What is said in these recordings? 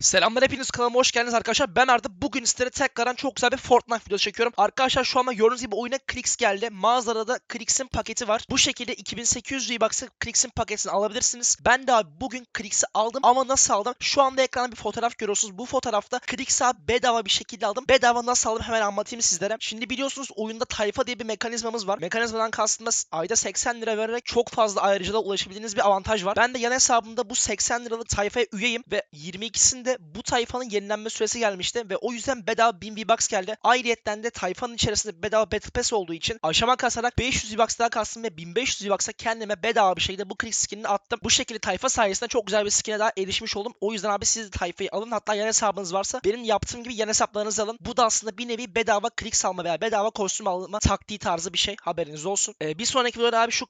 Selamlar hepiniz kanalıma hoş geldiniz arkadaşlar. Ben Arda. Bugün sizlere tekrardan çok güzel bir Fortnite videosu çekiyorum. Arkadaşlar şu anda gördüğünüz gibi oyuna Clix geldi. Mağazada da Clix'in paketi var. Bu şekilde 2800 V-Bucks'a Clix'in paketini alabilirsiniz. Ben de abi bugün Clix'i aldım ama nasıl aldım? Şu anda ekranda bir fotoğraf görüyorsunuz. Bu fotoğrafta abi bedava bir şekilde aldım. Bedava nasıl aldım hemen anlatayım sizlere. Şimdi biliyorsunuz oyunda tayfa diye bir mekanizmamız var. Mekanizmadan kastımız ayda 80 lira vererek çok fazla ayrıcalığa ulaşabildiğiniz bir avantaj var. Ben de yan hesabımda bu 80 liralık tayfaya üyeyim ve 22'sinde bu tayfanın yenilenme süresi gelmişti ve o yüzden bedava 1000 V-Bucks geldi. Ayrıyetten de tayfanın içerisinde bedava Battle Pass olduğu için aşama kasarak 500 V-Bucks daha kastım ve 1500 V-Bucks'a kendime bedava bir şekilde bu Click skinini attım. Bu şekilde tayfa sayesinde çok güzel bir skin'e daha erişmiş oldum. O yüzden abi siz de tayfayı alın. Hatta yan hesabınız varsa benim yaptığım gibi yan hesaplarınızı alın. Bu da aslında bir nevi bedava Click alma veya bedava kostüm alma taktiği tarzı bir şey. Haberiniz olsun. Ee, bir sonraki videoda abi şu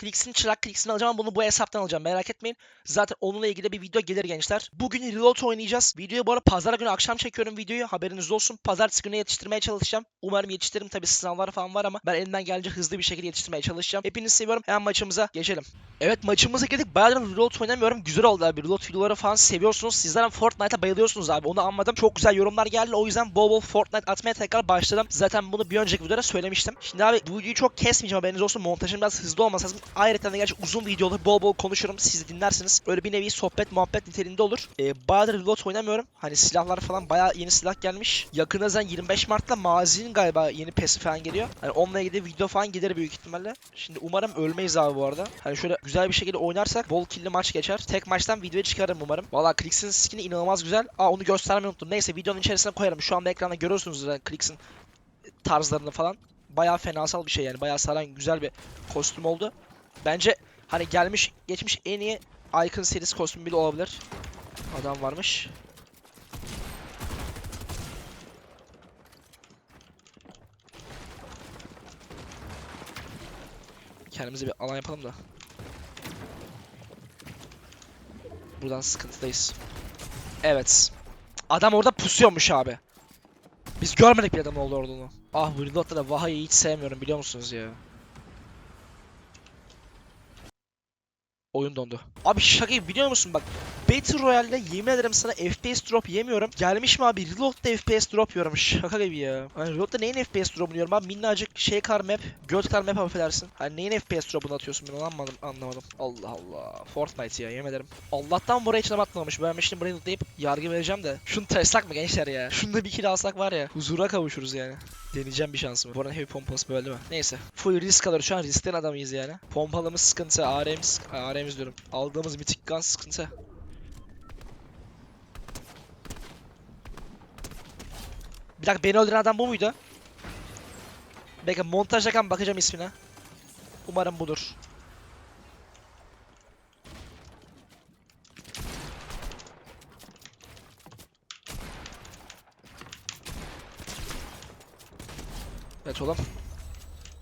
Clicks'in çırak Clicks'ini alacağım bunu bu hesaptan alacağım. Merak etmeyin. Zaten onunla ilgili bir video gelir gençler. Bugün Reload oynayacağız. Videoyu bu arada pazar günü akşam çekiyorum videoyu. Haberiniz olsun. Pazartesi günü yetiştirmeye çalışacağım. Umarım yetiştiririm. Tabi sınavlar falan var ama ben elimden gelince hızlı bir şekilde yetiştirmeye çalışacağım. Hepinizi seviyorum. Hemen maçımıza geçelim. Evet maçımıza girdik. Bayağıdır Reload oynamıyorum. Güzel oldu abi. Reload videoları falan seviyorsunuz. Sizler Fortnite'a bayılıyorsunuz abi. Onu anladım. Çok güzel yorumlar geldi. O yüzden bol bol Fortnite atmaya tekrar başladım. Zaten bunu bir önceki videoda söylemiştim. Şimdi abi bu videoyu çok kesmeyeceğim. Haberiniz olsun. Montajım biraz hızlı olması lazım. Ayrıca de gerçi uzun videoları bol bol konuşurum. Siz dinlersiniz. Öyle bir nevi sohbet muhabbet niteliğinde olur. Ee, bayağıdır oynamıyorum. Hani silahlar falan bayağı yeni silah gelmiş. Yakında zaten 25 Mart'ta Mazi'nin galiba yeni pesi falan geliyor. Hani onunla ilgili video falan gelir büyük ihtimalle. Şimdi umarım ölmeyiz abi bu arada. Hani şöyle güzel bir şekilde oynarsak bol killi maç geçer. Tek maçtan videoya çıkarım umarım. Valla Clix'in skin'i inanılmaz güzel. Aa onu göstermeyi unuttum. Neyse videonun içerisine koyarım. Şu anda ekranda görüyorsunuz zaten Clix'in tarzlarını falan. Bayağı fenasal bir şey yani. Bayağı saran güzel bir kostüm oldu. Bence hani gelmiş geçmiş en iyi Icon serisi kostümü bile olabilir. Adam varmış. Kendimize bir alan yapalım da. Buradan sıkıntıdayız. Evet. Adam orada pusuyormuş abi. Biz görmedik bir adamın orada olduğunu. Ah bu Reload'da da Vaha'yı hiç sevmiyorum biliyor musunuz ya. Oyun dondu. Abi şaka gibi biliyor musun bak. Battle Royale'de yemin ederim sana FPS drop yemiyorum. Gelmiş mi abi Reload'da FPS drop yiyorum. Şaka gibi ya. Hani Reload'da neyin FPS drop'unu yiyorum abi? Minnacık şey kar map, göt kar map affedersin. Hani neyin FPS drop'unu atıyorsun ben anlamadım. anlamadım. Allah Allah. Fortnite ya yemin ederim. Allah'tan buraya içine batmamış. Ben şimdi burayı lootlayıp yargı vereceğim de. Şunu testsak mı gençler ya? Şunu bir kill alsak var ya. Huzura kavuşuruz yani. Deneyeceğim bir şansımı. Bu arada heavy pompası böyle mi? Neyse. Full risk alıyoruz. Şu an riskten adamıyız yani. Pompalımız sıkıntı. AR'miz, AR'miz diyorum. Aldığımız mitik gun sıkıntı. Bir dakika beni öldüren adam bu muydu? Bekle montajlarken bakacağım ismine. Umarım budur. Evet oğlum.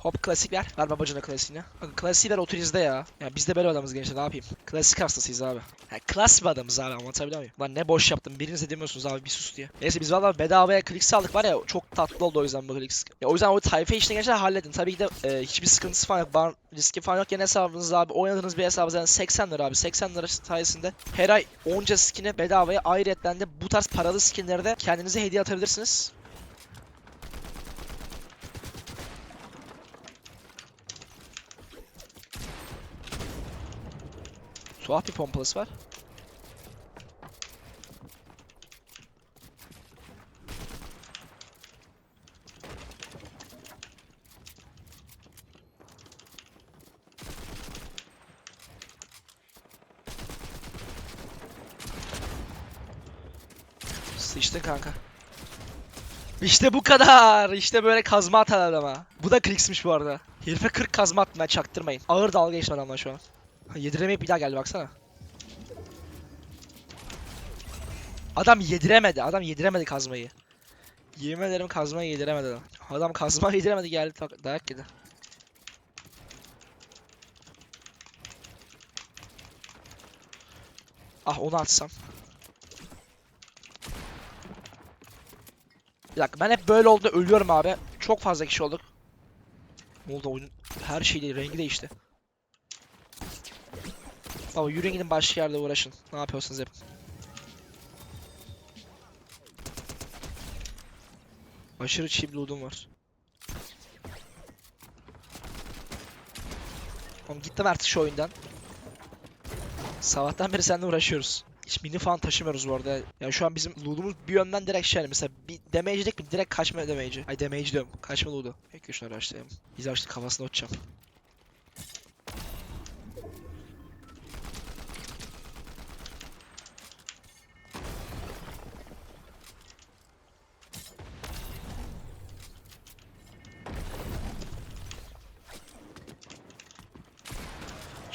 Hop klasik ver. Ver babacına klasiğini. Bakın klasiği ver oturizde ya. Ya biz de böyle adamız gençler ne yapayım. Klasik hastasıyız abi. Ya klas bir adamız abi anlatabiliyor muyum? Lan ne boş yaptım. Biriniz de demiyorsunuz abi bir sus diye. Neyse biz valla bedavaya klik aldık var ya çok tatlı oldu o yüzden bu klik. Ya o yüzden o tayfa işini gençler halledin. Tabii ki de e, hiçbir sıkıntısı falan yok. Bar, riski falan yok. Yine hesabınız abi. Oynadığınız bir hesabınız yani 80 lira abi. 80 lira sayesinde her ay onca skin'e bedavaya ayrıyetten de bu tarz paralı skinleri de kendinize hediye atabilirsiniz. Tuhaf bir pompalısı var. Sıçtın kanka. İşte bu kadar. İşte böyle kazma atar adama. Bu da kliksmiş bu arada. Herife 40 kazma attım ben çaktırmayın. Ağır dalga geçti adamlar şu an. Yediremeyip bir daha geldi baksana. Adam yediremedi. Adam yediremedi kazmayı. Yemin ederim kazmayı yediremedi adam. Adam kazmayı yediremedi geldi dayak yedi. Ah onu atsam. Bir dakika ben hep böyle oldu ölüyorum abi. Çok fazla kişi olduk. Ne oldu oyunun her şeyi rengi değişti. Tamam yürüyün gidin başka yerde uğraşın. Ne yapıyorsunuz yapın. Aşırı cheap loot'um var. Oğlum gittim artık şu oyundan. Sabahtan beri seninle uğraşıyoruz. Hiç mini falan taşımıyoruz bu arada. Yani şu an bizim loot'umuz bir yönden direkt şey mesela bir damage'lik mi direkt kaçma damage'i. Ay damage diyorum. Kaçma loot'u. Peki şunu araştırayım. Biz açtık kafasına uçacağım.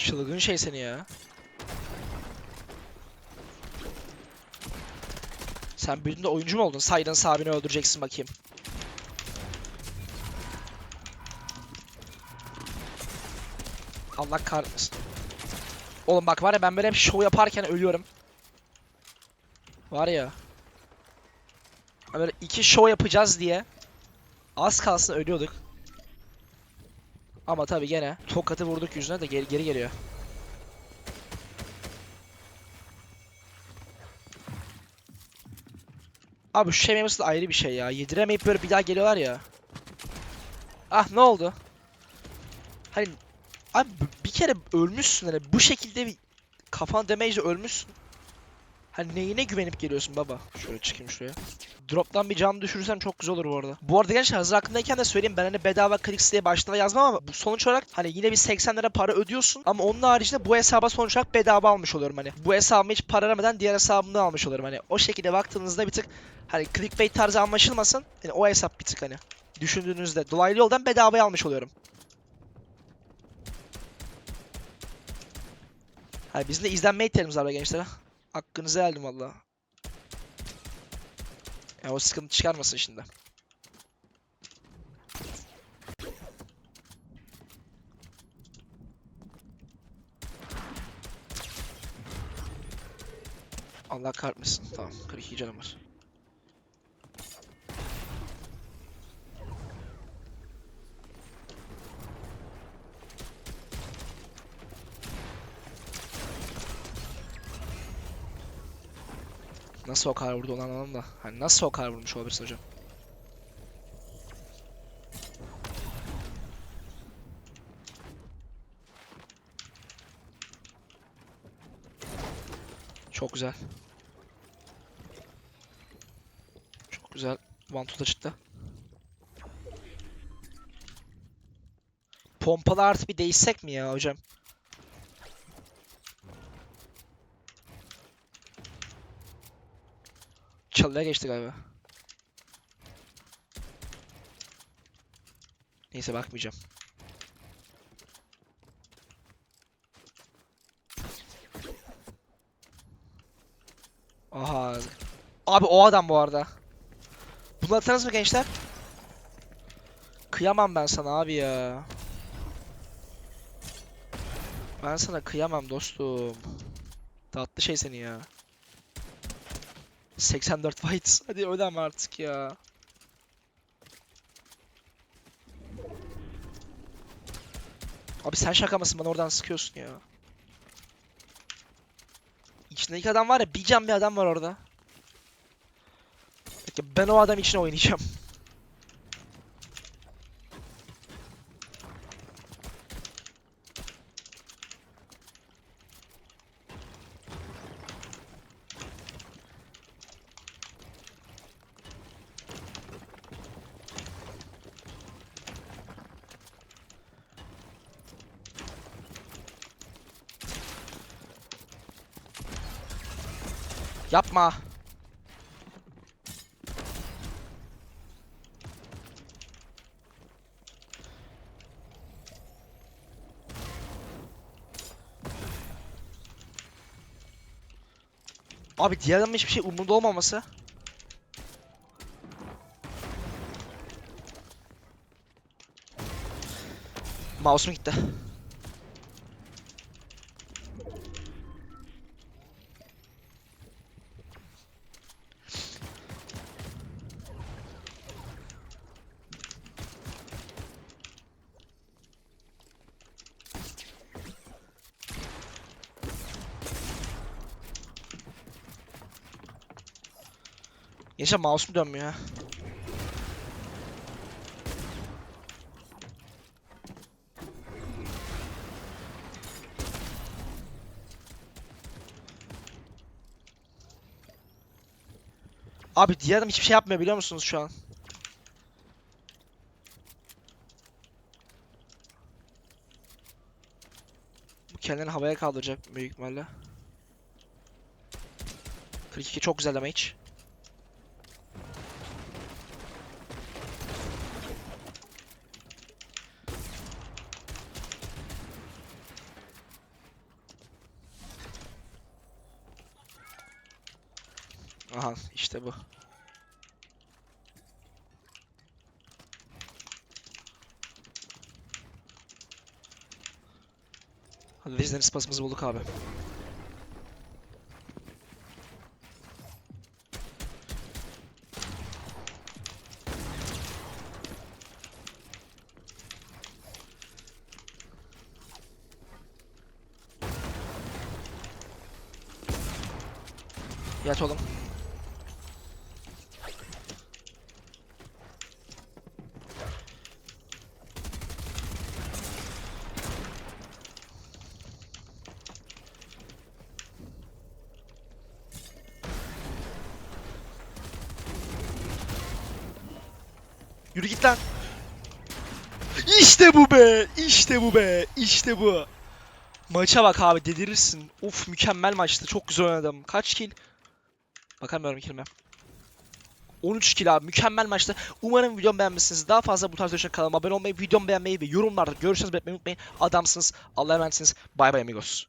Çılgın şey seni ya. Sen büyüdüğünde oyuncu mu oldun? Silence abini öldüreceksin bakayım. Allah kahretmesin. Oğlum bak var ya ben böyle hep show yaparken ölüyorum. Var ya. Böyle iki show yapacağız diye az kalsın ölüyorduk. Ama tabi gene tokatı vurduk yüzüne de geri, geri geliyor. Abi şu şey ayrı bir şey ya. Yediremeyip böyle bir daha geliyorlar ya. Ah ne oldu? Hani abi bir kere ölmüşsün hani bu şekilde bir kafan damage'le ölmüşsün. Hani neyine güvenip geliyorsun baba? Şöyle çıkayım şuraya. Drop'tan bir can düşürürsem çok güzel olur bu arada. Bu arada gençler hazır aklımdayken de söyleyeyim ben hani bedava Clix diye başta yazmam ama sonuç olarak hani yine bir 80 lira para ödüyorsun ama onun haricinde bu hesaba sonuç olarak bedava almış oluyorum hani. Bu hesabımı hiç para vermeden diğer hesabımdan almış oluyorum hani. O şekilde baktığınızda bir tık hani clickbait tarzı anlaşılmasın. Hani o hesap bir tık hani. Düşündüğünüzde dolaylı yoldan bedavaya almış oluyorum. Hani bizim de izlenme ihtiyacımız var be gençler. ha. Hakkınızı heldim valla. Ya o sıkıntı çıkarmasın şimdi. Allah kahretmesin. Tamam 42 canım var. Nasıl o kadar vurdu onu anlamadım da. Hani nasıl o kadar vurmuş olabilirsin hocam? Çok güzel. Çok güzel. Vantu da çıktı. Pompalı artı bir değişsek mi ya hocam? Çalıya geçti galiba. Neyse bakmayacağım. Aha. Abi o adam bu arada. Bunu atarız mı gençler? Kıyamam ben sana abi ya. Ben sana kıyamam dostum. Tatlı şey seni ya. 84 bytes. Hadi ödem artık ya. Abi sen şaka mısın? Bana oradan sıkıyorsun ya. İçindeki adam var ya bir can bir adam var orada. Peki ben o adam için oynayacağım. Yapma. Abi diğer adamın hiçbir şey umurunda olmaması. Mouse'um gitti. Gençler mouse'um dönmüyor ha. Abi diğer adam hiçbir şey yapmıyor biliyor musunuz şu an? Bu kendini havaya kaldıracak büyük ihtimalle. 42 çok güzel damage. Aha işte bu. Hadi Legendary spasımızı bulduk abi. Yat oğlum. Yürü git lan. İşte bu be. İşte bu be. İşte bu. Maça bak abi delirirsin. Uf mükemmel maçtı. Çok güzel oynadım. Kaç kill? Bakamıyorum killime. 13 kill abi. Mükemmel maçtı. Umarım videomu beğenmişsiniz. Daha fazla bu tarz videolar kanalıma abone olmayı, videomu beğenmeyi ve yorumlarda görüşürüz belirtmeyi unutmayın. Adamsınız. Allah'a emanetsiniz. Bay bay amigos.